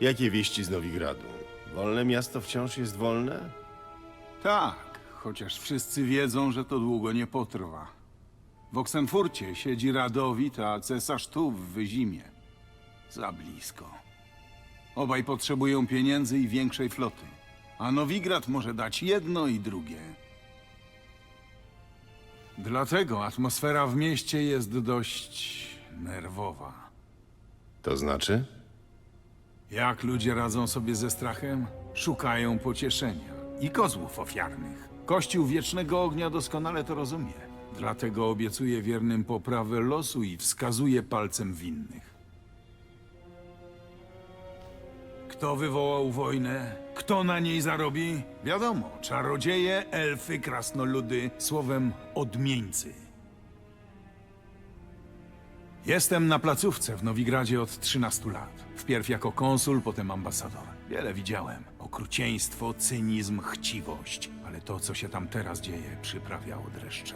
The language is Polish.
Jakie wieści z Nowigradu? Wolne miasto wciąż jest wolne? Tak, chociaż wszyscy wiedzą, że to długo nie potrwa. W Oksenfurcie siedzi Radowit, a cesarz tu, w Wyzimie. Za blisko. Obaj potrzebują pieniędzy i większej floty. A Nowigrad może dać jedno i drugie. Dlatego atmosfera w mieście jest dość nerwowa. To znaczy? Jak ludzie radzą sobie ze strachem? Szukają pocieszenia i kozłów ofiarnych. Kościół Wiecznego Ognia doskonale to rozumie. Dlatego obiecuje wiernym poprawę losu i wskazuje palcem winnych. Kto wywołał wojnę? Kto na niej zarobi? Wiadomo, czarodzieje, elfy, krasnoludy, słowem odmieńcy. Jestem na placówce w Nowigradzie od 13 lat. Wpierw jako konsul, potem ambasador. Wiele widziałem. Okrucieństwo, cynizm, chciwość. Ale to, co się tam teraz dzieje, przyprawiało dreszcze.